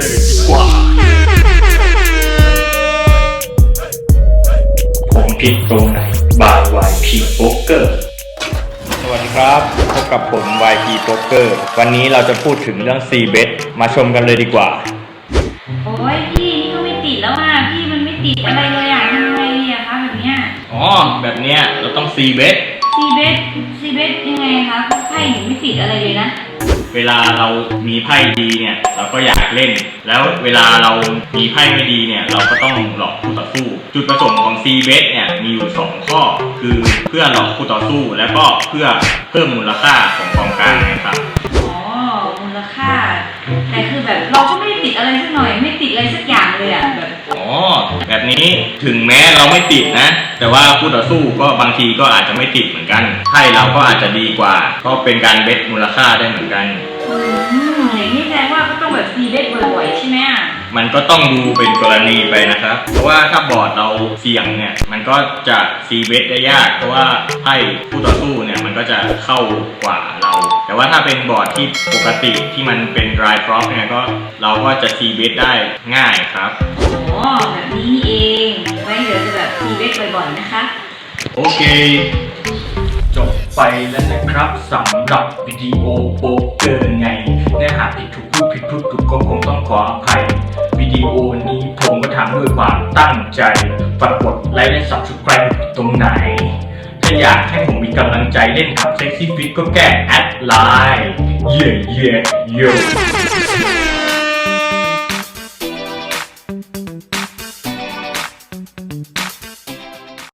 ลยดีกว่า ผมพิดตรงไหนบายวายพีโป๊กเกอร์สวัสดีครับ พบกับผม YP Poker วันนี้เราจะพูดถึงเรื่องซีเบทมาชมกันเลยดีกว่า โอ้ยพี่นี่ก็ไม่ติดแล้วอะพี่มันไม่ติดอะไรเลยอะทำไงดีอะคะแบบเนี้ยอ๋อ แบบเนี้ยเราต้องซีเบทซีเบสซีเบสยังไงคะไพ่หนูไม่ติดอะไรเลยนะ เวลาเรามีไพ่ดีเนี่ย เราก็อยากเล่น แล้วเวลาเรามีไพ่ไม่ดีเนี่ย เราก็ต้องหลอกคู่ต่อสู้ จุดประสงค์ของ C bet เนี่ยมีอยู่ 2 ข้อ คือเพื่อหลอกคู่ต่อสู้ แล้วก็เพื่อเพิ่มมูลค่าของกองกลางนะครับ อ๋อ มูลค่า แต่คือแบบเราก็ไม่ ติดอะไรสักหน่อย ไม่ติดอะไรสักอย่างเลยอะแบบอ๋อแบบนี้ถึงแม้เราไม่ติดนะ แต่ว่าคู่ต่อสู้ก็บางทีก็อาจจะไม่ติดเหมือนกันไพ่เราก็อาจจะดีกว่า ก็เป็นการเบสมูลค่าได้เหมือนกัน อืมอย่างนี้แสดงว่าก็ต้องแบบซีเบสบ่อยๆใช่ไหมอะมันก็ต้องดูเป็นกรณีไปนะครับ เพราะว่าถ้าบอร์ดเราเสี่ยงเนี่ย มันก็จะซีเบสได้ยาก เพราะว่าไพ่คู่ต่อสู้เนี่ยมันก็จะเข้ากว่าเราแต่ ว่าถ้าเป็นบอร์ดที่ปกติที่มันเป็น dry flop เนี่ยก็เราก็จะซีเบสได้ง่ายครับ อ๋อแบบนี้นี่เอง ไว้เดี๋ยวจะแบบซีเบสบ่อยๆนะคะ โอเค จบไปแล้วนะครับสำหรับวิดีโอโป๊กเกอร์ไงเนื้อหาผิดถูกพูดผิดพูดถูกก็คงต้องขออภัย วิดีโอนี้ผมก็ทำด้วยความตั้งใจฝากกดไลค์และ subscribe ตรงไหน ถ้าอยากให้ผมมีกำลังใจเล่นกับเซ็กซี่ฟิตก็แก้แอดไลน์เย่เย่เย่